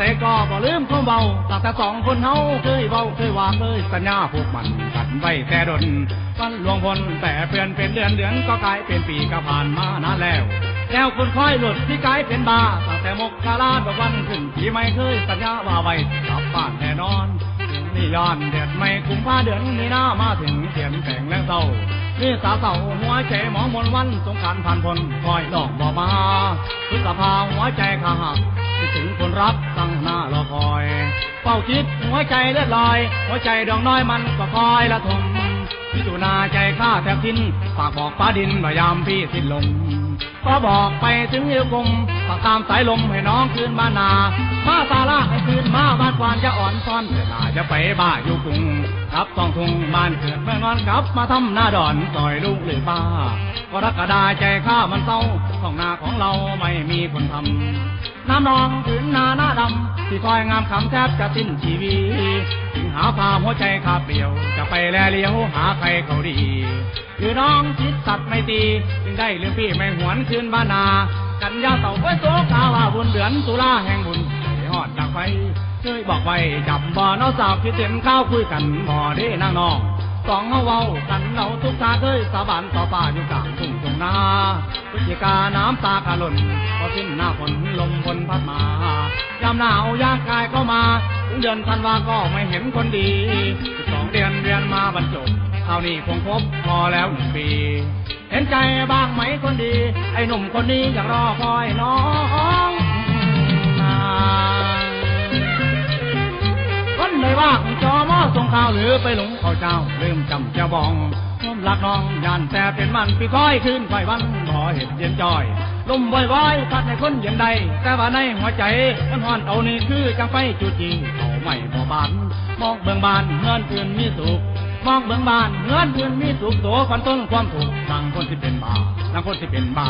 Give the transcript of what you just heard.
ต่ก็บ่ลืมความเบาตั้งแต่สองคนเฮาเคยเบาเคยว่าเคยสัญญาผูกมันกันไว้แต่ดนวันหลวงพลแต่เปลี่ยนเป็นเดือนเดือนก็กลายเป็นปีก็ผ่านมานานแล้วแล้วคุณค่อยหลุดที่กลายเป็นบาตั้งแต่มกกาลาดวันขึ้นที่ไม่เคยสัญญาว่าไว้กลับบ้านแน่นอนนี่ย้อนเดือดไม่คุ้มผ้าเดือนนี้หน้ามาถึงเขียนแต่งแล้วเศร้านี่สาวเศร้าหัวใจหมองมนวันสงการผ่านพ้นคอยดอกบ่มา พฤษภาหัวใจข้าหักคิดถึงคนรักตั้งหน้ารอคอยเฝ้าคิดหัวใจเลือดลอย หัวใจดองน้อยมันก็คอยละทมพิจุนาใจข้าแทบทิ้นฝากบอกป้าดินพยายามพี่สิ้นลม ก็บอกไปถึงเอวกลมก็ตามสายลมให้น้องคืนบ้านนามาสาลาให้คืนมาบ้านควานจะอ่อนซ้อนเถิดนาจะไปบ้าอยู่กรุงรับต้องทุงบ้านเกิดเมื่อนอนกลับมาทำหน้าดอนต่อยลูกหรือป้าก็รักกระดาใจข้ามันเศร้าท้องนาของเราไม่มีคนทำน้ำนองถึงนาหน้า ที่คอยงามคำแทบจะสิ้นชีวิตจึงหาพาหัวใจขาเปลี่ยว จะไปแลเลี้ยวหาใครเขาดีคือน้องคิดสัตว์ไม่ตีจึงได้เรื่องพี่ไม่หวนคืนบ้านนา กันยาเต่าไว้โซกาว่าบุญเดือนตุลาแห่งบุญให้หอดจากไฟเคยบอกไว้จับบ่อน้องสาวคิดเต็มข้าวคุยกันบ่อได้นางน้อง สองเฮาเว้ากันเราทุกทาเคยสาบานต่อป่าอยู่กลางทุ่งตรงนาพฤศจิกาน้ำตาการล่นพอสิ้นหน้าฝนลมฝนพัดมายามหนาวยางกายก็มาถึงเดือนธันวาก็ไม่เห็นคนดีสองเดือนเรียนมาบรรจบเท่านี้คงพบพอแล้วหนึ่งปี เห็นใจบ้างไหมคนดี ไอ้หนุ่มคนนี้ยังรอคอยน้อง ส่งข่าวหรือไปหลงเขาเจ้าลืมจำเจ้าบองน้มหลักน้องยันแต่เป็นมันปีค่อยขึ้นไฟวันบ่เห็นเย็นจอยลมบ่อยๆพัดให้คนเย็นใด แต่ว่าในหัวใจมันห่อนเอานี่คือจังไฟจุดจีเขาไม่บ่บานมองเบื้องบานเงินอื่นมีสุขมองเบื้องบานเงินอื่นมีสุขโตคนต้นความถูกดังคนที่เป็นบาดังคนที่เป็นบา